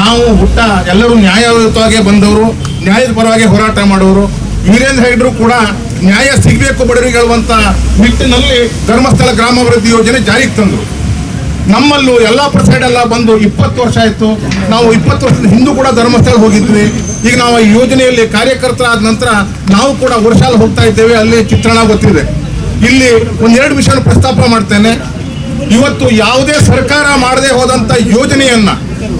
ನಾವು ಹುಟ್ಟ ಎಲ್ಲರೂ ನ್ಯಾಯಯುತವಾಗಿ ಬಂದವರು, ನ್ಯಾಯದ ಪರವಾಗಿ ಹೋರಾಟ ಮಾಡೋರು ವೀರೇಂದ್ರ ಹೆಗ್ಡ್ರು ಕೂಡ ನ್ಯಾಯ ಸಿಗಬೇಕು ಬಡವರಿಗೆ ಹೇಳುವಂತ ನಿಟ್ಟಿನಲ್ಲಿ ಧರ್ಮಸ್ಥಳ ಗ್ರಾಮಾಭಿವೃದ್ಧಿ ಯೋಜನೆ ಜಾರಿಗೆ ತಂದರು. ನಮ್ಮಲ್ಲೂ ಎಲ್ಲ ಸೈಡ್ ಎಲ್ಲ ಬಂದು ಇಪ್ಪತ್ತು ವರ್ಷ ಆಯಿತು. ನಾವು ಇಪ್ಪತ್ತು ವರ್ಷದ ಹಿಂದೂ ಕೂಡ ಧರ್ಮಸ್ಥಳ ಹೋಗಿದ್ವಿ. ಈಗ ನಾವು ಈ ಯೋಜನೆಯಲ್ಲಿ ಕಾರ್ಯಕರ್ತರಾದ ನಂತರ ನಾವು ಕೂಡ ವರ್ಷಾಲ ಹೋಗ್ತಾ ಇದ್ದೇವೆ, ಅಲ್ಲಿ ಚಿತ್ರಣ ಗೊತ್ತಿದೆ. ಇಲ್ಲಿ ಒಂದೆರಡು ವಿಷಯ ಪ್ರಸ್ತಾಪ ಮಾಡ್ತೇನೆ. ಇವತ್ತು ಯಾವುದೇ ಸರ್ಕಾರ ಮಾಡದೇ ಹೋದಂಥ ಯೋಜನೆಯನ್ನ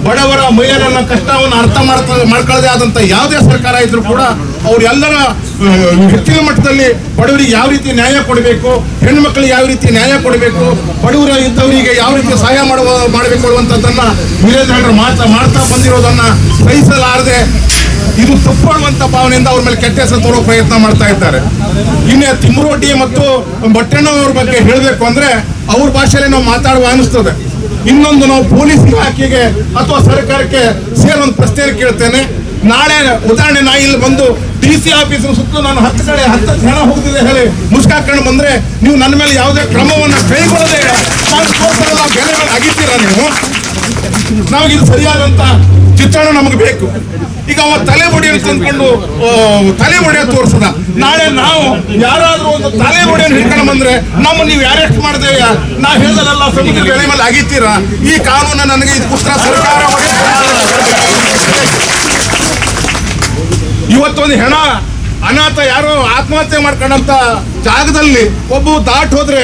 ಬಡವರ ಮಹಿಳೆಯರನ್ನ ಕಷ್ಟವನ್ನು ಅರ್ಥ ಮಾಡ್ತಾ, ಮಾಡ್ಕೊಳ್ಳದೆ ಆದಂತ ಯಾವುದೇ ಸರ್ಕಾರ ಇದ್ರೂ ಕೂಡ ಅವರೆಲ್ಲರ ಹೆಚ್ಚಿನ ಮಟ್ಟದಲ್ಲಿ ಬಡವರಿಗೆ ಯಾವ ರೀತಿ ನ್ಯಾಯ ಕೊಡಬೇಕು, ಹೆಣ್ಮಕ್ಳಿಗೆ ಯಾವ ರೀತಿ ನ್ಯಾಯ ಕೊಡಬೇಕು, ಬಡವರ ಇದ್ದವರಿಗೆ ಯಾವ ರೀತಿ ಸಹಾಯ ಮಾಡುವ, ಮಾಡಬೇಕು ಅನ್ನುವಂಥದ್ದನ್ನ ವೀರೇಂದ್ರ ಮಾತಾ ಮಾಡ್ತಾ ಬಂದಿರೋದನ್ನ ಸಹಿಸಲಾರದೆ ಇದು ತಪ್ಪು ಅನ್ನುವಂಥ ಭಾವನೆಯಿಂದ ಅವ್ರ ಮೇಲೆ ಕೆಟ್ಟ ಹೆಸರು ತೋರೋ ಪ್ರಯತ್ನ ಮಾಡ್ತಾ ಇದ್ದಾರೆ. ಇನ್ನು ತಿಮ್ಮರೊಡ್ಡಿ ಮತ್ತು ಬಟ್ಟೆಣ್ಣವ್ರ ಬಗ್ಗೆ ಹೇಳಬೇಕು ಅಂದ್ರೆ ಅವ್ರ ಭಾಷೆಯಲ್ಲಿ ನಾವು ಮಾತಾಡುವ ಅನಿಸ್ತದೆ ಇನ್ನೊಂದು ನಾವು ಪೊಲೀಸ್ ಇಲಾಖೆಗೆ ಅಥವಾ ಸರ್ಕಾರಕ್ಕೆ ಸೇರೋ ಒಂದು ಪ್ರಶ್ನೆ ಕೇಳ್ತೇನೆ. ನಾಳೆ ಉದಾಹರಣೆ ನಾ ಇಲ್ಲಿ ಬಂದು ಡಿ ಸಿ ಆಫೀಸ್ ಸುತ್ತಲೂ ನಾನು ಹತ್ತು ಕಡೆ ಹತ್ತು ಜನ ಹೋಗ್ತಿದೆ ಹೇಳಿ ಮುಸ್ಕಾಕೊಂಡು ಬಂದ್ರೆ ನೀವು ನನ್ನ ಮೇಲೆ ಯಾವುದೇ ಕ್ರಮವನ್ನು ಕೈಗೊಳ್ಳದೆ ನಾನು ಅಗಿತೀರಾ ನೀವು? ನಾವು ಇದು ಸರಿಯಾದಂತ ಚಿತ್ರಣ ನಮಗೆ ಬೇಕು. ಈಗ ಅವ ತಲೆ ಅಂತ ತಂದ್ಕೊಂಡು ತಲೆ ಬುಡಿಯ ತೋರಿಸದ. ನಾಳೆ ನಾವು ಯಾರಾದ್ರೂ ಒಂದು ತಲೆ ಬುಡಿಯನ್ನು ಹಿಡ್ಕೊಂಡು ಬಂದ್ರೆ ನಮ್ಮ ನೀವು ಅರೆಸ್ಟ್ ಮಾಡದೆ? ನಾ ಹೇಳಲ್ಲ ಸಮುದ್ರ ಬೆಳೆ ಮೇಲೆ ಅಗಿತೀರಾ ಈ ಕಾನೂನ ನನಗೆ ಇದು ಉತ್ತರ ಸರ್ಕಾರ ಇವತ್ತೊಂದು ಹೆಣ ಅನಾಥ ಯಾರೋ ಆತ್ಮಹತ್ಯೆ ಮಾಡ್ಕೊಂಡಂತ ಜಾಗದಲ್ಲಿ ಒಬ್ಬ ದಾಟ್ ಹೋದ್ರೆ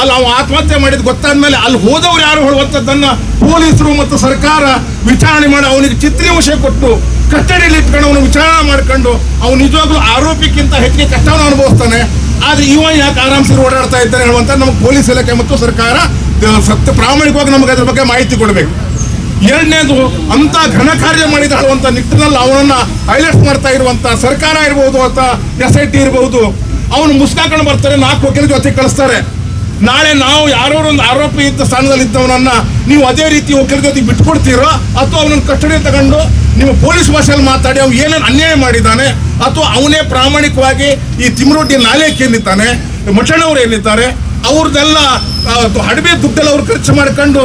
ಅಲ್ಲಿ ಅವ ಆತ್ಮಹತ್ಯೆ ಮಾಡಿದ್ ಗೊತ್ತಾದ್ಮೇಲೆ ಅಲ್ಲಿ ಹೋದವ್ರು ಯಾರು ಹೇಳುವಂಥದ್ದನ್ನ ಪೊಲೀಸರು ಮತ್ತು ಸರ್ಕಾರ ವಿಚಾರಣೆ ಮಾಡಿ ಅವನಿಗೆ ಚಿತ್ರಹಿಂಸೆ ಕೊಟ್ಟು ಕಸ್ಟಡಿಯಲ್ಲಿ ಇಟ್ಕೊಂಡು ಅವನು ವಿಚಾರಣೆ ಮಾಡ್ಕೊಂಡು ಅವನು ನಿಜವಾಗ್ಲೂ ಆರೋಪಿಗಿಂತ ಹೆಚ್ಚಿಗೆ ಕಷ್ಟವನ್ನು ಅನುಭವಿಸ್ತಾನೆ. ಆದ್ರೆ ಇವ ಯಾಕೆ ಆರಾಮ್ಸಿ ಓಡಾಡ್ತಾ ಇದ್ದಾನೆ ಹೇಳುವಂತ ನಮಗೆ ಪೊಲೀಸ್ ಇಲಾಖೆ ಮತ್ತು ಸರ್ಕಾರ ಸತ್ಯ ಪ್ರಾಮಾಣಿಕವಾಗಿ ನಮಗೆ ಅದ್ರ ಬಗ್ಗೆ ಮಾಹಿತಿ ಕೊಡಬೇಕು. ಎರಡನೇದು ಅಂತ ಘನ ಕಾರ್ಯ ಮಾಡಿದ ಹೇಳುವಂತ ನಿಟ್ಟಿನಲ್ಲಿ ಅವನನ್ನ ಹೈಲೈಟ್ ಮಾಡ್ತಾ ಇರುವಂತ ಸರ್ಕಾರ ಇರಬಹುದು ಅಂತ ಎಸ್ ಐ ಟಿ ಇರಬಹುದು ಅವನು ಮುಸ್ಕಾಕೊಂಡು ಬರ್ತಾರೆ, ನಾಲ್ಕು ವಕೀಲ ಜೊತೆ ಕಳಿಸ್ತಾರೆ. ನಾಳೆ ನಾವು ಯಾರೋ ಒಂದು ಆರೋಪಿ ಇದ್ದ ಸ್ಥಾನದಲ್ಲಿ ಇದ್ದವನನ್ನ ನೀವು ಅದೇ ರೀತಿ ವಕೀಲ ಜೊತೆ ಬಿಟ್ಕೊಡ್ತೀರೋ ಅಥವಾ ಅವನನ್ನ ಕಸ್ಟಡಿ ತಗೊಂಡು ನಿಮ್ಮ ಪೊಲೀಸ್ ಭಾಷೆಯಲ್ಲಿ ಮಾತಾಡಿ ಅವ್ನು ಏನೇನು ಅನ್ಯಾಯ ಮಾಡಿದ್ದಾನೆ ಅಥವಾ ಅವನೇ ಪ್ರಾಮಾಣಿಕವಾಗಿ ಈ ತಿಮ್ರೊಡ್ಡಿ ನಾಲೇಕ್ ಏನಿದ್ದಾನೆ ಮಠಣ್ಣವ್ರು ಏನಿದ್ದಾರೆ ಅವ್ರದ್ದೆಲ್ಲ ಅಡವೆ ಹಡಬೆ ದುಡ್ಡೆಲ್ಲ ಅವ್ರು ಖರ್ಚು ಮಾಡ್ಕೊಂಡು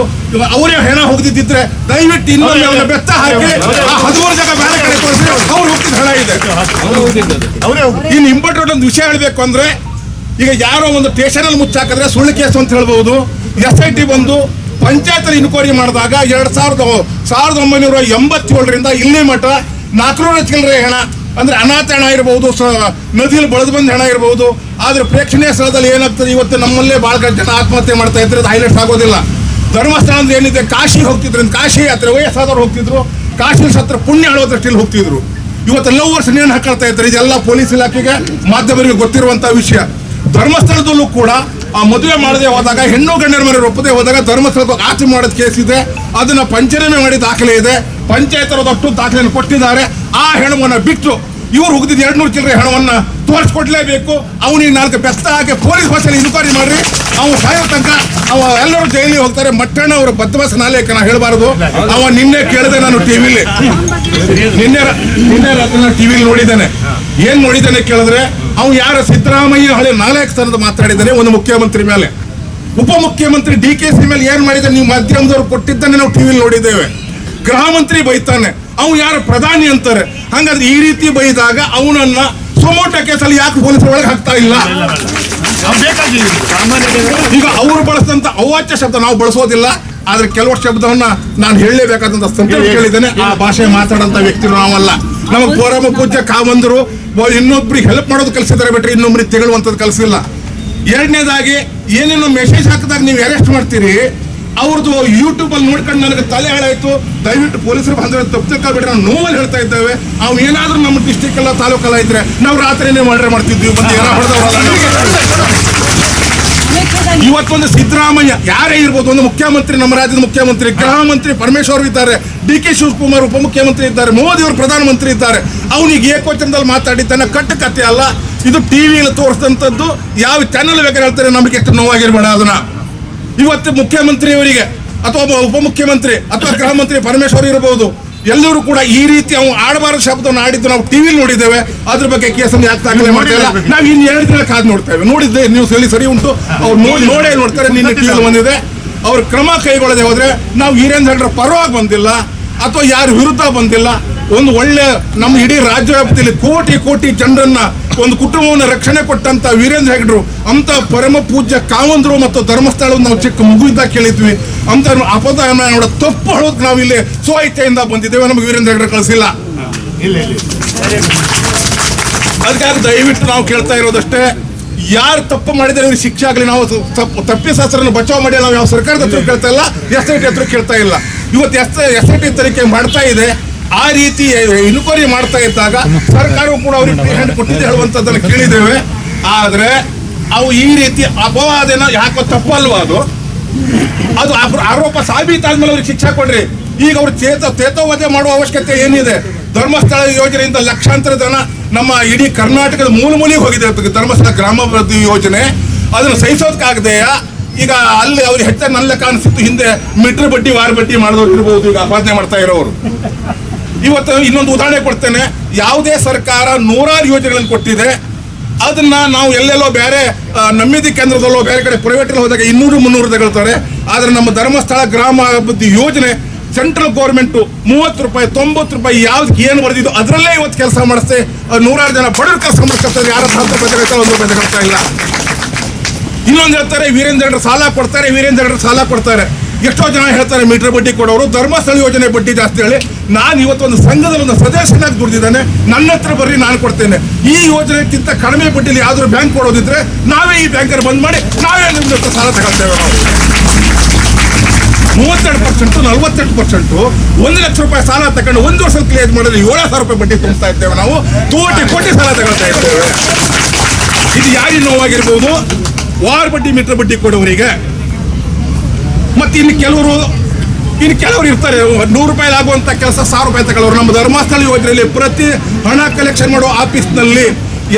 ಅವರೇ ಹೆಣ ಹೋಗದಿದ್ದಿದ್ರೆ ದಯವಿಟ್ಟು ಇನ್ನೊಮ್ಮೆ ಅವನ ಬೆತ್ತ ಹಾಕಿ ಆ ಹದಿಮೂರು ಜನ ಬೇರೆ ಕಡೆ ಅವ್ರು ಹೋಗ್ತಿದ್ದ ಹಣ ಇದೆ. ಇನ್ನು ಇಂಪಾರ್ಟೆಂಟ್ ಒಂದು ವಿಷಯ ಹೇಳಬೇಕು ಅಂದ್ರೆ ಈಗ ಯಾರೋ ಒಂದು ಸ್ಟೇಷನ್ ಅಲ್ಲಿ ಮುಚ್ಚಾಕಿದ್ರೆ ಸುಳ್ಳು ಕೇಸು ಅಂತ ಹೇಳ್ಬಹುದು ಎಸ್ ಐ ಟಿ ಬಂದು ಪಂಚಾಯತ್ ಇನ್ಕ್ವೈರಿ ಮಾಡಿದಾಗ ಎರಡ್ ಸಾವಿರದ ಸಾವಿರದ ಒಂಬೈನೂರ ಎಂಬತ್ತೇಳರಿಂದ ಇಲ್ಲಿ ಮಠ ನಾಲ್ಕುನೂರ ಚಿಲ್ಲರೆ ಹಣ. ಅಂದ್ರೆ ಅನಾಥ ಹಣ ಇರಬಹುದು ನದಿಯಲ್ಲಿ ಬಳದು ಬಂದ ಹಣ ಇರಬಹುದು ಆದ್ರೆ ಪ್ರೇಕ್ಷಣೀಯ ಸ್ಥಳದಲ್ಲಿ ಏನಾಗ್ತದೆ? ಇವತ್ತು ನಮ್ಮಲ್ಲೇ ಬಹಳ ಜನ ಆತ್ಮಹತ್ಯೆ ಮಾಡ್ತಾ ಇದ್ರೆ ಹೈಲೈಟ್ ಆಗೋದಿಲ್ಲ. ಧರ್ಮಸ್ಥಳ ಅಂದ್ರೆ ಏನಿದೆ? ಕಾಶಿ ಹೋಗ್ತಿದ್ರು ಕಾಶಿ ಯಾತ್ರೆ, ವಯಸ್ಸಾದವ್ರು ಹೋಗ್ತಿದ್ರು. ಕಾಶಿ ಸತ್ರ ಪುಣ್ಯ ಹೇಳೋ ದೃಷ್ಟಿಯಲ್ಲಿ ಹೋಗ್ತಿದ್ರು. ಇವತ್ತು ವರ್ಷ ನೇಣು ಹಾಕೊಳ್ತಾ ಇದ್ದಾರೆ? ಇದೆಲ್ಲ ಪೊಲೀಸ್ ಇಲಾಖೆಗೆ ಮಾಧ್ಯಮರಿಗೆ ಗೊತ್ತಿರುವಂತಹ ವಿಷಯ. ಧರ್ಮಸ್ಥಳದಲ್ಲೂ ಕೂಡ ಆ ಮದುವೆ ಮಾಡದೆ ಹೋದಾಗ, ಹೆಣ್ಣು ಗಂಡನ ಮನೆ ಒಪ್ಪದೆ ಹೋದಾಗ ಧರ್ಮಸ್ಥಳದ ಆಚೆ ಮಾಡೋದು ಕೇಸ್ ಇದೆ. ಅದನ್ನ ಪಂಚನಾಮೆ ಮಾಡಿ ದಾಖಲೆ ಇದೆ. ಪಂಚಾಯತ್ ಅಷ್ಟು ದಾಖಲೆಯನ್ನು ಕೊಟ್ಟಿದ್ದಾರೆ. ಆ ಹೆಣವನ್ನ ಬಿಟ್ಟು ಇವರು ಹುಗಿದ ಎರಡು ನೂರು ಚಿಲ್ಲರೆ ಹಣವನ್ನು ತೋರಿಸ್ಕೊಡ್ಲೇಬೇಕು. ಅವನಿಗೆ ನಾಲ್ಕು ಬೆಸ್ತ ಹಾಕಿ ಪೊಲೀಸ್ ಭಾಷೆಯಲ್ಲಿ ಇನ್ಕ್ವೈರಿ ಮಾಡ್ರಿ. ಅವನು ಸಾಯೋ ತನಕ ಅವ ಎಲ್ಲರೂ ಜೈಲಿಗೆ ಹೋಗ್ತಾರೆ. ಮಟ್ಟಣ್ಣ ಅವರ ನಾಲೆಯಕ್ಕೆ ನಾ ಹೇಳಬಾರದು. ಅವ ನಿನ್ನೆ ಕೇಳಿದೆ ನಾನು ಟಿವಿಲಿ. ನಿನ್ನೆ ನಿನ್ನೆ ರಾತ್ರಿ ನಾನು ಟಿವಿಲಿ ನೋಡಿದ್ದೇನೆ. ಏನ್ ನೋಡಿದ್ದೇನೆ ಕೇಳಿದ್ರೆ ಅವ್ನು ಯಾರ? ಸಿದ್ದರಾಮಯ್ಯ ಹಳೆ ನಾಲ್ಕು ಸ್ಥಾನದ ಮಾತಾಡಿದ್ದಾನೆ ಒಂದು ಮುಖ್ಯಮಂತ್ರಿ ಮೇಲೆ. ಉಪಮುಖ್ಯಮಂತ್ರಿ ಡಿ ಕೆ ಸಿ ಮೇಲೆ ಏನ್ ಮಾಡಿದ ನೀವು ಮಾಧ್ಯಮದವ್ರು ಕೊಟ್ಟಿದ್ದನ್ನೇ ನಾವು ಟಿವಿಲಿ ನೋಡಿದ್ದೇವೆ. ಗೃಹ ಮಂತ್ರಿ ಬೈತಾನೆ. ಅವ್ನು ಯಾರು? ಪ್ರಧಾನಿ ಅಂತಾರೆ. ಹಂಗಾದ್ರೆ ಈ ರೀತಿ ಬೈದಾಗ ಅವನನ್ನ ಸೊಮೋಟ ಕೇಸಲ್ಲಿ ಯಾಕೆ ಪೊಲೀಸರ ಒಳಗೆ ಹಾಕ್ತಾ ಇಲ್ಲ? ಈಗ ಅವರು ಬಳಸಿದಂತ ಅವಾಚ್ಯ ಶಬ್ದ ನಾವು ಬಳಸೋದಿಲ್ಲ. ಆದ್ರೆ ಕೆಲವು ಶಬ್ದವನ್ನ ನಾನು ಹೇಳಲೇಬೇಕಾದಂತ ಸಂದರ್ಭ ಕೇಳಿದ್ದೇನೆ. ಆ ಭಾಷೆ ಮಾತಾಡಂತ ವ್ಯಕ್ತಿಗಳು ನಾವಲ್ಲ. ನಮಗೆ ಪೋರಮ ಪೂಜ್ಯ ಕಾವಂದರು ಇನ್ನೊಬ್ರಿಗೆ ಹೆಲ್ಪ್ ಮಾಡೋದು ಕಲಿಸಿದಾರೆ ಬಿಟ್ರೆ ಇನ್ನೊಬ್ರಿಗೆ ತೆಗೊಳ್ಳುವಂಥದ್ದು ಕಲಿಸಿಲ್ಲ. ಎರಡನೇದಾಗಿ, ಏನೇನು ಮೆಸೇಜ್ ಹಾಕಿದಾಗ ನೀವು ಅರೆಸ್ಟ್ ಮಾಡ್ತೀರಿ ಅವ್ರದ್ದು ಯೂಟ್ಯೂಬ್ ಅಲ್ಲಿ ನೋಡ್ಕೊಂಡು ನನಗೆ ತಲೆ ಹಾಳಾಯ್ತು. ದಯವಿಟ್ಟು ಪೊಲೀಸರು ಬಂದ್ರೆ ತಪ್ಪು ನಾವು ನೋವಲ್ಲಿ ಹೇಳ್ತಾ ಇದ್ದೇವೆ. ಅವ್ನು ಏನಾದ್ರೂ ನಮ್ಮ ಡಿಸ್ಟಿಕ್ ಎಲ್ಲ ತಾಲೂಕಲ್ಲ ಇದ್ರೆ, ನಾವು ರಾತ್ರಿನೇ ಮರ್ಡರ್ ಮಾಡ್ತಿದ್ವಿ ಬಂದು ಏನೋ ಹೊಡೆದವರಲ್ಲ ಇವತ್ತೊಂದು ಸಿದ್ದರಾಮಯ್ಯ ಯಾರೇ ಇರ್ಬೋದು ಒಂದು ಮುಖ್ಯಮಂತ್ರಿ ನಮ್ಮ ರಾಜ್ಯದ ಮುಖ್ಯಮಂತ್ರಿ ಗೃಹ ಮಂತ್ರಿ ಪರಮೇಶ್ವರ್ ಇದ್ದಾರೆ ಡಿ ಕೆ ಶಿವಕುಮಾರ್ ಉಪಮುಖ್ಯಮಂತ್ರಿ ಇದ್ದಾರೆ ಮೋದಿ ಅವರು ಪ್ರಧಾನಮಂತ್ರಿ ಇದ್ದಾರೆ. ಅವನಿಗೆ ಏಕೋಚನದಲ್ಲಿ ಮಾತಾಡಿದ್ದಾನೆ ಕಟ್ಟು ಕತೆ ಅಲ್ಲ ಇದು ಟಿವಿಯಲ್ಲಿ ತೋರಿಸಿದಂಥದ್ದು ಯಾವ ಚಾನೆಲ್ ಬೇಕಾದ್ರೆ ಹೇಳ್ತಾರೆ ನಮಗೆ ಎಷ್ಟು ನೋವಾಗಿರ್ಬೇಡ ಅದನ್ನ. ಇವತ್ತು ಮುಖ್ಯಮಂತ್ರಿಯವರಿಗೆ ಅಥವಾ ಒಬ್ಬ ಉಪಮುಖ್ಯಮಂತ್ರಿ ಅಥವಾ ಗೃಹ ಮಂತ್ರಿ ಪರಮೇಶ್ವರ್ ಇರಬಹುದು ಎಲ್ಲರೂ ಕೂಡ ಈ ರೀತಿ ಅವ್ನು ಆಡಬಾರದ ಶಬ್ದವನ್ನು ಆಡಿದ್ದು ನಾವು ಟಿವಿಲಿ ನೋಡಿದ್ದೇವೆ. ಅದ್ರ ಬಗ್ಗೆ ಕೇಸನ್ನು ಯಾಕೆ ದಾಖಲೆ ಮಾಡ್ತಿಲ್ಲ ನಾವು ಇನ್ನು ಎರಡು ದಿನ ಕಾದು ನೋಡ್ತೇವೆ ನೋಡಿದ್ದೆ ನ್ಯೂಸ್ ಅಲ್ಲಿ ಸರಿ ಉಂಟು. ಅವ್ರು ನೋಡಿ ನೋಡೇ. ನೋಡ್ತಾರೆ ನಿನ್ನೆ ಟಿವಿಲಿ ಬಂದಿದೆ. ಅವ್ರ ಕ್ರಮ ಕೈಗೊಳ್ಳದೆ ಹೋದ್ರೆ ನಾವು ಹೆಗ್ರ ಪರವಾಗಿ ಬಂದಿಲ್ಲ. ಅಥವಾ ಯಾರ ವಿರುದ್ಧ ಬಂದಿಲ್ಲ. ಒಂದು ಒಳ್ಳೆ ನಮ್ಮ ಇಡೀ ರಾಜ್ಯ ವ್ಯಾಪ್ತಿಯಲ್ಲಿ ಕೋಟಿ ಕೋಟಿ ಜನರನ್ನ ಒಂದು ಕುಟುಂಬವನ್ನು ರಕ್ಷಣೆ ಕೊಟ್ಟಂತ ವೀರೇಂದ್ರ ಹೆಗಡ್ರು ಅಂತ ಪರಮ ಪೂಜ್ಯ ಕಾವಂದ್ರು ಮತ್ತು ಧರ್ಮಸ್ಥಳವನ್ನು ನಾವು ಚಿಕ್ಕ ಮಗು ಇದ್ದಾಗ ಕೇಳಿದ್ವಿ. ಅಂತ ಅಪದ ನೋಡ ತಪ್ಪು ಹೇಳೋದಕ್ಕೆ ನಾವು ಇಲ್ಲಿ ಸ್ವಇಚ್ಛೆಯಿಂದ ಬಂದಿದ್ದೇವೆ. ನಮಗೆ ವೀರೇಂದ್ರ ಹೆಗಡೆ ಕಳಿಸಿಲ್ಲ. ಅದಕ್ಕಾಗಿ ದಯವಿಟ್ಟು ನಾವು ಕೇಳ್ತಾ ಇರೋದಷ್ಟೇ ಯಾರು ತಪ್ಪು ಮಾಡಿದ್ರೆ ಅವ್ರಿಗೆ ಶಿಕ್ಷೆ ಆಗಲಿ. ನಾವು ತಪ್ಪು ತಪ್ಪಿಸಾಸ್ತ್ರನ ಬಚಾವ್ ಮಾಡಿ ನಾವು ಯಾವ ಸರ್ಕಾರದ ಹತ್ರ ಕೇಳ್ತಾ ಇಲ್ಲ ಎಸ್ ಐ ಟಿ ಹತ್ರ ಕೇಳ್ತಾ ಇಲ್ಲ. ಇವತ್ತು ಎಸ್ ಎಸ್ ಐ ಟಿ ತನಿಖೆ ಮಾಡ್ತಾ ಇದೆ. ಆ ರೀತಿ ಇನ್ಕ್ವೈರಿ ಮಾಡ್ತಾ ಇದ್ದಾಗ ಸರ್ಕಾರವು ಕೂಡ ಅವ್ರಿಗೆ ಫ್ರೀ ಹ್ಯಾಂಡ್ ಕೊಟ್ಟಿದೆ ಹೇಳುವಂಥದ್ದನ್ನು ಕೇಳಿದ್ದೇವೆ. ಆದ್ರೆ ಅವು ಈ ರೀತಿ ಅಪವಾದನ ಯಾಕೋ ತಪ್ಪಲ್ವಾ ಅದು? ಅದು ಆರೋಪ ಸಾಬೀತಾದ್ಮೇಲೆ ಅವ್ರಿಗೆ ಶಿಕ್ಷೆ ಕೊಡ್ರಿ. ಈಗ ಅವ್ರು ಚೇತ ಚೇತೋವಧೆ ಮಾಡುವ ಅವಶ್ಯಕತೆ ಏನಿದೆ? ಧರ್ಮಸ್ಥಳ ಯೋಜನೆಯಿಂದ ಲಕ್ಷಾಂತರ ಜನ ನಮ್ಮ ಇಡೀ ಕರ್ನಾಟಕದ ಮೂಲ ಮೂಲಿಗೆ ಹೋಗಿದೆ. ಧರ್ಮಸ್ಥಳ ಗ್ರಾಮಾಭಿವೃದ್ಧಿ ಯೋಜನೆ. ಅದನ್ನು ಸಹಿಸೋದಕ್ಕಾಗದೆಯಾ? ಈಗ ಅಲ್ಲಿ ಅವ್ರಿಗೆ ಹೆಚ್ಚಾಗಿ ನನ್ನ ಲೆಕ್ಕ ಹಿಂದೆ ಮೀಟ್ರ್ ಬಡ್ಡಿ, ವಾರ ಬಡ್ಡಿ ಮಾಡಿದವ್ರು ಇರ್ಬೋದು, ಈಗ ಆಪಾದನೆ ಮಾಡ್ತಾ ಇರೋರು. ಇವತ್ತು ಇನ್ನೊಂದು ಉದಾಹರಣೆ ಕೊಡ್ತೇನೆ. ಯಾವುದೇ ಸರ್ಕಾರ ನೂರಾರು ಯೋಜನೆಗಳನ್ನು ಕೊಟ್ಟಿದೆ. ಅದನ್ನ ನಾವು ಎಲ್ಲೆಲ್ಲೋ ಬೇರೆ ನಮ್ಮಿದಿ ಕೇಂದ್ರದಲ್ಲೋ ಬೇರೆ ಕಡೆ ಪ್ರೈವೇಟ್ ಹೋದಾಗ ಇನ್ನೂರು ಮುನ್ನೂರು ತಗೊಳ್ತಾರೆ. ಆದರೆ ನಮ್ಮ ಧರ್ಮಸ್ಥಳ ಗ್ರಾಮ ಅಭಿವೃದ್ಧಿ ಯೋಜನೆ ಸೆಂಟ್ರಲ್ ಗೌರ್ಮೆಂಟು ಮೂವತ್ತು ರೂಪಾಯಿ, ತೊಂಬತ್ತು ರೂಪಾಯಿ ಯಾವ್ದಕ್ಕೆ ಏನು ಬರೆದಿದ್ದು ಅದರಲ್ಲೇ ಇವತ್ತು ಕೆಲಸ ಮಾಡಿಸ್ತೆ. ನೂರಾರು ಜನ ಬಡವರು ಕೆಲಸ ಮಾಡ್ಕೊಳ್ತಾರೆ. ಯಾರು ರೂಪಾಯಿ ತಗೊಳ್ತಾರೆ ಒಂದು ಇಲ್ಲ. ಇನ್ನೊಂದು ಹೇಳ್ತಾರೆ ವೀರೇಂದ್ರ ಸಾಲ ಕೊಡ್ತಾರೆ ವೀರೇಂದ್ರ ಸಾಲ ಕೊಡ್ತಾರೆ. ಎಷ್ಟೋ ಜನ ಹೇಳ್ತಾರೆ ಮೀಟರ್ ಬಡ್ಡಿ ಕೊಡೋರು, ಧರ್ಮಸ್ಥಳ ಯೋಜನೆ ಬಡ್ಡಿ ಜಾಸ್ತಿ ಹೇಳಿ, ನಾನು ಇವತ್ತೊಂದು ಸಂಘದ ಒಂದು ಸದಸ್ಯನಾಗಿ ದುಡ್ದಿದ್ದಾನೆ, ನನ್ನ ಹತ್ರ ಬರ್ರಿ, ನಾನು ಕೊಡ್ತೇನೆ. ಈ ಯೋಜನೆಗಿಂತ ಕಡಿಮೆ ಬಡ್ಡಿಲಿ ಯಾವ್ದಾದ್ರು ಬ್ಯಾಂಕ್ ಕೊಡೋದಿದ್ರೆ ನಾವೇ ಈ ಬ್ಯಾಂಕರ್ ಬಂದ್ ಮಾಡಿ, ನಾವೇ ನಿಮ್ಮ ಸಾಲ ತಗೊಳ್ತೇವೆ ನಾವು. ಮೂವತ್ತೆರಡು ಪರ್ಸೆಂಟು, ನಲ್ವತ್ತೆಂಟು ಪರ್ಸೆಂಟು, ಒಂದು ಲಕ್ಷ ರೂಪಾಯಿ ಸಾಲ ತಗೊಂಡು ಒಂದು ವರ್ಷ ಕ್ಲಿಯರ್ ಮಾಡಿದ್ರೆ ಏಳು ಸಾವಿರ ರೂಪಾಯಿ ಬಡ್ಡಿ ತುಂಬ್ತಾ ಇದ್ದೇವೆ ನಾವು. ಕೋಟಿ ಕೋಟಿ ಸಾಲ ತಗೊಳ್ತಾ ಇದ್ದೇವೆ ಇದು ಯಾರಿಗೆ ನೋವಾಗಿರ್ಬೋದು? ವಾರ್ ಬಡ್ಡಿ, ಮೀಟರ್ ಬಡ್ಡಿ ಕೊಡುವವರಿಗೆ ಮತ್ತೆ ಇನ್ನು ಕೆಲವರು ಇನ್ನು ಕೆಲವರು ಇರ್ತಾರೆ. ನೂರು ರೂಪಾಯಿ ಆಗುವಂಥ ಕೆಲಸ, ಸಾವಿರ ರೂಪಾಯಿ ತಗೊಳ್ಳೋರು. ನಮ್ಮ ಧರ್ಮಸ್ಥಳ ಯೋಜನೆಯಲ್ಲಿ ಪ್ರತಿ ಹಣ ಕಲೆಕ್ಷನ್ ಮಾಡೋ ಆಫೀಸ್ನಲ್ಲಿ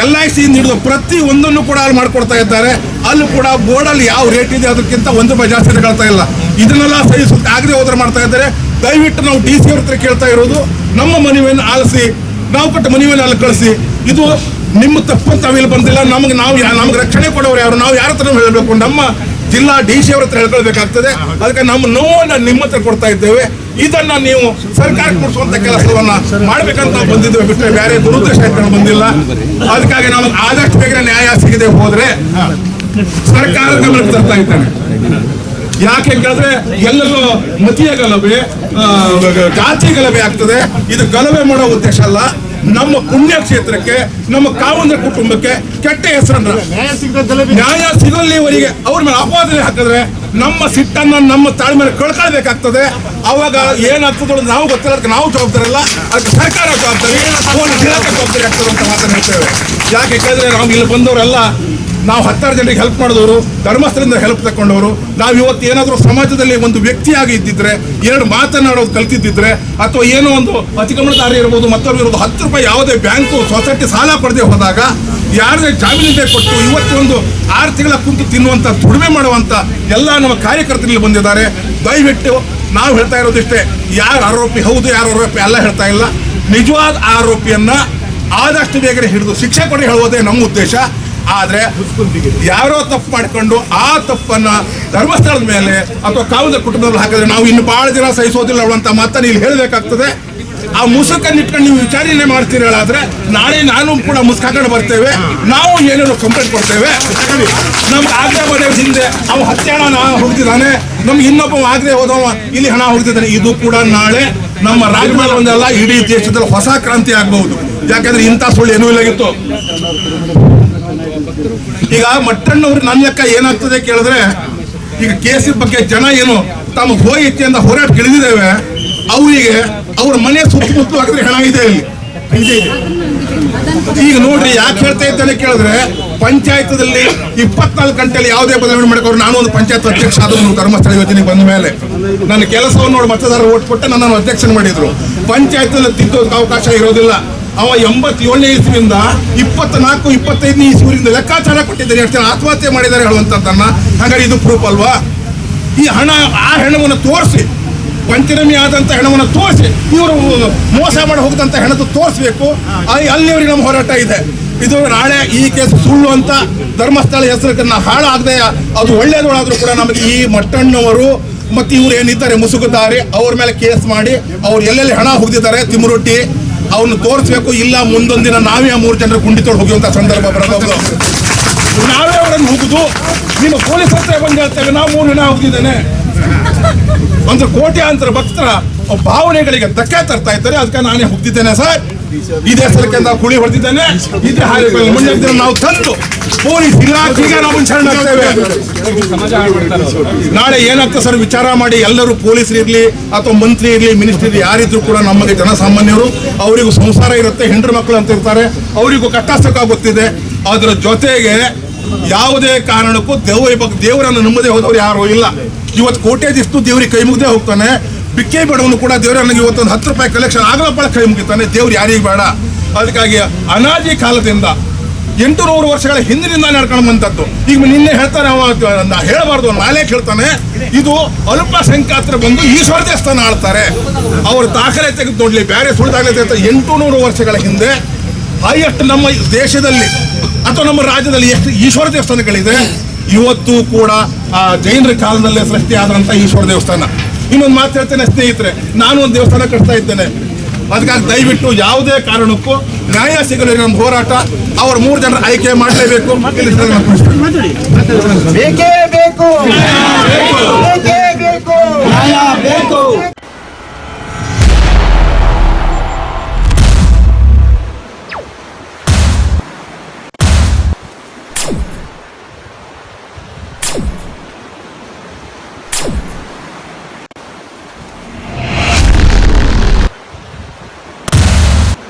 ಎಲ್ ಐ ಸಿ ಹಿಡಿದು ಪ್ರತಿ ಒಂದನ್ನು ಕೂಡ ಅಲ್ಲಿ ಮಾಡ್ಕೊಡ್ತಾ ಇದ್ದಾರೆ. ಅಲ್ಲಿ ಕೂಡ ಬೋರ್ಡಲ್ಲಿ ಯಾವ ರೇಟ್ ಇದೆ, ಅದಕ್ಕಿಂತ ಒಂದು ರೂಪಾಯಿ ಜಾಸ್ತಿ ತಗೊಳ್ತಾ ಇಲ್ಲ. ಇದನ್ನೆಲ್ಲ ಸಹಿಸುತ್ತೆ ಆಗದೆ ಹೋದ್ರೆ ಮಾಡ್ತಾ ಇದ್ದಾರೆ. ದಯವಿಟ್ಟು ನಾವು ಡಿ ಸಿ ಅವ್ರ ಹತ್ರ ಕೇಳ್ತಾ ಇರೋದು, ನಮ್ಮ ಮನವಿಯನ್ನು ಆಲಿಸಿ, ನಾವು ಕೊಟ್ಟ ಮನವಿಯನ್ನು ಅಲ್ಲಿ ಕಳಿಸಿ. ಇದು ನಿಮ್ಮ ತಪ್ಪು ತಾವಿಲ್ಲಿ ಬಂದಿಲ್ಲ. ನಮಗೆ ನಾವು ನಮ್ಗೆ ರಕ್ಷಣೆ ಕೊಡೋರು ಯಾರು? ನಾವು ಯಾರ ಹತ್ರ ಹೇಳಬೇಕು. ನಮ್ಮ ಜಿಲ್ಲಾ ಡಿ ಸಿ ಅವ್ರ ಹತ್ರ ಹೇಳ್ಕೊಳ್ಬೇಕಾಗ್ತದೆ. ಅದಕ್ಕೆ ನಮ್ಮ ನೋವನ್ನು ನಿಮ್ಮ ಹತ್ರ ಕೊಡ್ತಾ ಇದ್ದೇವೆ. ಇದನ್ನ ನೀವು ಸರ್ಕಾರ ಕೊಡಿಸುವಂತ ಕೆಲಸವನ್ನ ಮಾಡ್ಬೇಕಂತ ನಾವು ಬಂದಿದ್ದೇವೆ ಬಿಟ್ಟರೆ ಬೇರೆ ದುರುದ್ದೇಶ ಇಟ್ಕೊಂಡು ಬಂದಿಲ್ಲ. ಅದಕ್ಕಾಗಿ ನಾವು ಆದಷ್ಟು ಬೇಗ ನ್ಯಾಯ ಸಿಗದೆ ಹೋದ್ರೆ ಸರ್ಕಾರ ಗಮನಕ್ಕೆ ತರ್ತಾ ಇದ್ದೇನೆ. ಯಾಕೆ ಕೇಳಿದ್ರೆ ಎಲ್ಲರೂ ಮತೀಯ ಗಲಭೆ ಜಾತಿ ಗಲಭೆ ಆಗ್ತದೆ. ಇದು ಗಲಭೆ ಮಾಡೋ ಉದ್ದೇಶ ಅಲ್ಲ. ನಮ್ಮ ಪುಣ್ಯಕ್ಷೇತ್ರಕ್ಕೆ ನಮ್ಮ ಕಾವಂದ್ರ ಕುಟುಂಬಕ್ಕೆ ಕೆಟ್ಟ ಹೆಸರನ್ನ. ನ್ಯಾಯ ಸಿಗಲ್ಲಿವರಿಗೆ ಅವ್ರ ಮೇಲೆ ಆಪಾದನೆ ಹಾಕಿದ್ರೆ ನಮ್ಮ ಸಿಟ್ಟನ್ನ ನಮ್ಮ ತಾಳ್ಮೆ ಕಳ್ಕೊಳ್ಬೇಕಾಗ್ತದೆ. ಅವಾಗ ಏನಾಗ್ತದೆ ನಾವು ಗೊತ್ತಿಲ್ಲ ಅದಕ್ಕೆ ನಾವು ಜವಾಬ್ದಾರಲ್ಲ ಅದಕ್ಕೆ ಸರ್ಕಾರ ಜವಾಬ್ದಾರಿ ಜವಾಬ್ದಾರಿ ಆಗ್ತದೆ ಅಂತ ಮಾತನಾಡ್ತೇವೆ ಯಾಕೆ ಕೇಳಿದ್ರೆ ನಾವು ಇಲ್ಲಿ ಬಂದವರೆಲ್ಲ ನಾವು ಹತ್ತಾರು ಜನರಿಗೆ ಹೆಲ್ಪ್ ಮಾಡಿದವರು, ಧರ್ಮಸ್ಥಳದಿಂದ ಹೆಲ್ಪ್ ತಗೊಂಡವರು ನಾವು ಇವತ್ತು ಏನಾದರೂ ಸಮಾಜದಲ್ಲಿ ಒಂದು ವ್ಯಕ್ತಿಯಾಗಿ ಇದ್ದಿದ್ರೆ, ಎರಡು ಮಾತನಾಡೋದು ಕಲ್ತಿದ್ದಿದ್ರೆ, ಅಥವಾ ಏನೋ ಒಂದು ಅತಿಕ್ರಮಣದಾರಿ ಇರ್ಬೋದು ಮತ್ತೊಬ್ಬರು ಇರ್ಬೋದು ಹತ್ತು ರೂಪಾಯಿ ಯಾವುದೇ ಬ್ಯಾಂಕು ಸೊಸೈಟಿ ಸಾಲ ಪಡೆದೇ ಹೋದಾಗ, ಯಾರದೇ ಜಾಮೀನಿದೆ ಕೊಟ್ಟು ಇವತ್ತು ಒಂದು ಆರು ತಿಂಗಳ ಕುಂತು ತಿನ್ನುವಂಥ ದುಡಿಮೆ ಮಾಡುವಂಥ ಎಲ್ಲ ನಮ್ಮ ಕಾರ್ಯಕರ್ತರಲ್ಲಿ ಬಂದಿದ್ದಾರೆ. ದಯವಿಟ್ಟು ನಾವು ಹೇಳ್ತಾ ಇರೋದಿಷ್ಟೇ, ಯಾರು ಆರೋಪಿ ಹೌದು, ಯಾರು ಆರೋಪಿ ಎಲ್ಲ ಹೇಳ್ತಾ ಇಲ್ಲ. ನಿಜವಾದ ಆರೋಪಿಯನ್ನು ಆದಷ್ಟು ಬೇಗನೆ ಹಿಡಿದು ಶಿಕ್ಷೆ ಕೊಡಿ ಹೇಳುವುದೇ ನಮ್ಮ ಉದ್ದೇಶ. ಆದ್ರೆ ಯಾರೋ ತಪ್ಪು ಮಾಡಿಕೊಂಡು ಆ ತಪ್ಪನ್ನ ಧರ್ಮಸ್ಥಳದ ಮೇಲೆ ಅಥವಾ ಕಾವದ ಕುಟುಂಬದಲ್ಲಿ ಹಾಕಿದ್ರೆ ನಾವು ಇನ್ನು ಬಹಳ ದಿನ ಸಹಿಸೋದಿಲ್ಲ ಅಂತ ಮಾತನ್ನು ಇಲ್ಲಿ ಹೇಳಬೇಕಾಗ್ತದೆ. ಆ ಮುಸುಕನ್ನ ಇಟ್ಕೊಂಡು ನೀವು ವಿಚಾರಣೆ ಮಾಡ್ತೀರ ಹೇಳಾದ್ರೆ ನಾಳೆ ನಾನು ಕೂಡ ಮುಸ್ಕಾಕೊಂಡು ಬರ್ತೇವೆ. ನಾವು ಏನೇನೋ ಕಂಪ್ಲೇಂಟ್ ಕೊಡ್ತೇವೆ. ನಮ್ಗೆ ಆಗ್ರಹ ಬರೆಯೋ ಹಿಂದೆ ಅವ್ ಹತ್ತೆ ಹಣ ಹುಡುಕಿದ್ದಾನೆ ನಮ್ಗೆ ಇನ್ನೊಬ್ಬ ಆಗ್ರಹ ಹೋದವ, ಇಲ್ಲಿ ಹಣ ಹೋಗ್ತಿದ್ದಾನೆ. ಇದು ಕೂಡ ನಾಳೆ ನಮ್ಮ ರಾಜ್ಯದಲ್ಲಿ ಒಂದಲ್ಲ ಇಡೀ ದೇಶದಲ್ಲಿ ಹೊಸ ಕ್ರಾಂತಿ ಆಗಬಹುದು. ಯಾಕಂದ್ರೆ ಇಂಥ ಸುಳ್ಳು ಏನೂ ಇಲ್ಲಾಗಿತ್ತು. ಈಗ ಮಟ್ಟಣ್ಣವ್ರು ನನ್ನ ಲೆಕ್ಕ ಏನಾಗ್ತದೆ ಕೇಳಿದ್ರೆ, ಈಗ ಕೇಸಿ ಬಗ್ಗೆ ಜನ ಏನು ತಮ್ಮ ಹೋಗಿತ್ತೆಯಿಂದ ಹೋರಾಟ ಕಿಳಿದಿದ್ದೇವೆ ಅವರಿಗೆ ಅವ್ರ ಮನೆ ಸುತ್ತಮುತ್ತಲು ಹಾಕಿದ್ರೆ ಹಣ ಇದೆ ಇಲ್ಲಿ. ಈಗ ನೋಡ್ರಿ, ಯಾಕೆ ಹೇಳ್ತಾ ಇದ್ದಾನೆ ಕೇಳಿದ್ರೆ, ಪಂಚಾಯತದಲ್ಲಿ ಇಪ್ಪತ್ನಾಲ್ಕು ಗಂಟೆಯಲ್ಲಿ ಯಾವುದೇ ಬದಲಾವಣೆ ಮಾಡ್ಕೊಂಡು ನಾನು ಒಂದು ಪಂಚಾಯತ್ ಅಧ್ಯಕ್ಷ ಆದವನು ಧರ್ಮಸ್ಥಳ ಯೋಜನೆಗೆ ಬಂದ ಮೇಲೆ. ನನ್ನ ಕೆಲಸವನ್ನು ನೋಡಿ ಮತದಾರರು ಓಟ್ ಕೊಟ್ಟು ನನ್ನನ್ನು ಅಧ್ಯಕ್ಷನ ಮಾಡಿದ್ರು. ಪಂಚಾಯತ್ ತಿದ್ದೋದಕ್ಕೆ ಅವಕಾಶ ಇರೋದಿಲ್ಲ. ಅವ ಎಂಬತ್ತೇಳನೇ ಇಸ್ವಿಯಿಂದ ಇಪ್ಪತ್ನಾಲ್ಕು, ಇಪ್ಪತ್ತೈದನೇ ಇಸ್ವಿಯಿಂದ ಲೆಕ್ಕಾಚಾರ ಕೊಟ್ಟಿದ್ದಾರೆ. ಎಷ್ಟು ಜನ ಆತ್ಮಹತ್ಯೆ ಮಾಡಿದ್ದಾರೆ ಹೇಳುವಂಥದ್ದನ್ನ. ಹಾಗಾದ್ರೆ ಇದು ಪ್ರೂಫ್ ಅಲ್ವಾ? ಈ ಹಣ, ಆ ಹೆಣವನ್ನು ತೋರಿಸಿ, ಪಂಚನಮಿ ಆದಂಥ ಹೆಣವನ್ನು ತೋರಿಸಿ, ಇವರು ಮೋಸ ಮಾಡಿ ಹೋಗದಂತ ಹೆಣದ್ದು ತೋರಿಸ್ಬೇಕು. ಅಲ್ಲಿ ಅಲ್ಲಿವರೆಗೆ ನಮ್ಮ ಹೋರಾಟ ಇದೆ. ಇದು ನಾಳೆ ಈ ಕೇಸ್ ಸುಳ್ಳು ಅಂತ ಧರ್ಮಸ್ಥಳ ಹೆಸರನ್ನ ಹಾಳಾಗದೆ, ಅದು ಒಳ್ಳೇದೊಳಾದ್ರೂ ಕೂಡ ನಮಗೆ ಈ ಮಟ್ಟಣ್ಣವರು ಮತ್ತು ಇವ್ರು ಏನಿದ್ದಾರೆ ಮುಸುಗುತ್ತಾರೆ ಅವ್ರ ಮೇಲೆ ಕೇಸ್ ಮಾಡಿ, ಅವ್ರು ಎಲ್ಲೆಲ್ಲಿ ಹಣ ಹೋಗಿದ್ದಾರೆ ತಿಮ್ಮರೊಟ್ಟಿ ಅವ್ರನ್ನ ತೋರಿಸ್ಬೇಕು, ಇಲ್ಲ, ಮುಂದೊಂದಿನ ನಾವೇ ಆ ಮೂರು ಜನರು ಗುಂಡಿ ತೊಡ ಹೋಗುವಂತ ಸಂದರ್ಭ ಬರಬಹುದು ನಾವೇ ಅವರನ್ನು ಹೋಗುದು ನಿಮ್ಮ ಪೊಲೀಸ್ ಹತ್ರ ಬಂದು ಹೇಳ್ತೇವೆ, ನಾವು ಮೂರು ಜನ ಹೋಗಿದ್ದೇನೆ. ಒಂದು ಕೋಟ್ಯಾಂತರ ಭಕ್ತರ ಭಾವನೆಗಳಿಗೆ ಧಕ್ಕೆ ತರ್ತಾ ಇದ್ದಾರೆ, ಅದಕ್ಕೆ ನಾನೇ ಹೋಗ್ತಿದ್ದೇನೆ ಸರ್. ಇದೇ ಸ್ಥಳಕ್ಕೆ ನಾವು ಕುಳಿ ಹೊಡೆದಿದ್ದೇನೆ. ಇದೇ ಹಾಗೆ ಮುಂದೆ ನಾವು ತಂದು ಪೊಲೀಸ್ ಇಲಾಖೆಗೆ ನಾವು ಶರಣಾಗ್ತೇವೆ ನಾಳೆ ಏನಾಗ್ತದೆ ಸರ್? ವಿಚಾರ ಮಾಡಿ ಎಲ್ಲರೂ ಪೊಲೀಸರು ಇರಲಿ ಅಥವಾ ಮಂತ್ರಿ ಇರಲಿ, ಮಿನಿಸ್ಟರ್ ಯಾರಿದ್ರು ಕೂಡ ನಮಗೆ ಜನಸಾಮಾನ್ಯರು, ಅವರಿಗೂ ಸಂಸಾರ ಇರುತ್ತೆ, ಹೆಂಡ್ರ ಮಕ್ಕಳು ಅಂತ ಇರ್ತಾರೆ. ಅವರಿಗೂ ಕಷ್ಟ ಸುಖ ಗೊತ್ತಿದೆ. ಅದರ ಜೊತೆಗೆ ಯಾವುದೇ ಕಾರಣಕ್ಕೂ ದೇವ ಬಗ್ಗೆ ದೇವರನ್ನು ನಂಬದೇ ಹೋದವ್ರು ಯಾರು ಇಲ್ಲ. ಇವತ್ತು ಕೋಟೆ ದಿಷ್ಟು ದೇವರಿಗೆ ಕೈ ಮುಗ್ದೇ ಹೋಗ್ತಾನೆ. ಬಿಕ್ಕೆ ಬೇಡವನು ಕೂಡ ದೇವ್ರ ನನಗೆ ಇವತ್ತೊಂದು ಹತ್ತು ರೂಪಾಯಿ ಕಲೆಕ್ಷನ್ ಆಗಲಪ್ಪಳ ಕೈ ಮುಗಿತಾನೆ ದೇವ್ರು ಯಾರಿಗೆ ಬೇಡ. ಅದಕ್ಕಾಗಿ ಅನಾದಿ ಕಾಲದಿಂದ ಎಂಟು ನೂರು ವರ್ಷಗಳ ಹಿಂದಿನಿಂದ ನಡ್ಕೊಂಡು ಬಂದದ್ದು. ಈಗ ನಿನ್ನೆ ಹೇಳ್ತಾನೆ ಹೇಳಬಾರ್ದು ನಾಳೆ ಹೇಳ್ತಾನೆ ಇದು ಅಲ್ಪಸಂಖ್ಯಾತರು ಬಂದು ಈಶ್ವರ ದೇವಸ್ಥಾನ ಆಳ್ತಾರೆ. ಅವ್ರ ದಾಖಲೆ ತೆಗೆದು ನೋಡ್ಲಿ, ಬೇರೆ ಸುಳ್ಳು ತೆಗೆದು ಎಂಟು ನೂರು ವರ್ಷಗಳ ಹಿಂದೆ ಹೈಯೆಸ್ಟ್ ನಮ್ಮ ದೇಶದಲ್ಲಿ ಅಥವಾ ನಮ್ಮ ರಾಜ್ಯದಲ್ಲಿ ಎಷ್ಟು ಈಶ್ವರ ದೇವಸ್ಥಾನಗಳಿದೆ, ಇವತ್ತು ಕೂಡ ಆ ಜೈನರ ಕಾಲದಲ್ಲೇ ಸೃಷ್ಟಿಯಾದಂಥ ಈಶ್ವರ ದೇವಸ್ಥಾನ. ಇನ್ನೊಂದು ಮಾತು ಹೇಳ್ತೇನೆ, ಸ್ನೇಹಿತರೆ. ನಾನು ಒಂದು ದೇವಸ್ಥಾನ ಕಟ್ತಾ ಇದ್ದೇನೆ. ಅದಕ್ಕಾಗಿ ದಯವಿಟ್ಟು ಯಾವುದೇ ಕಾರಣಕ್ಕೂ ನ್ಯಾಯ ಸಿಗಲು ನಮ್ಮ ಹೋರಾಟ, ಅವ್ರ ಮೂರು ಜನರ ಆಯ್ಕೆ ಮಾಡಲೇಬೇಕು. ಬೇಕೇ ಬೇಕು.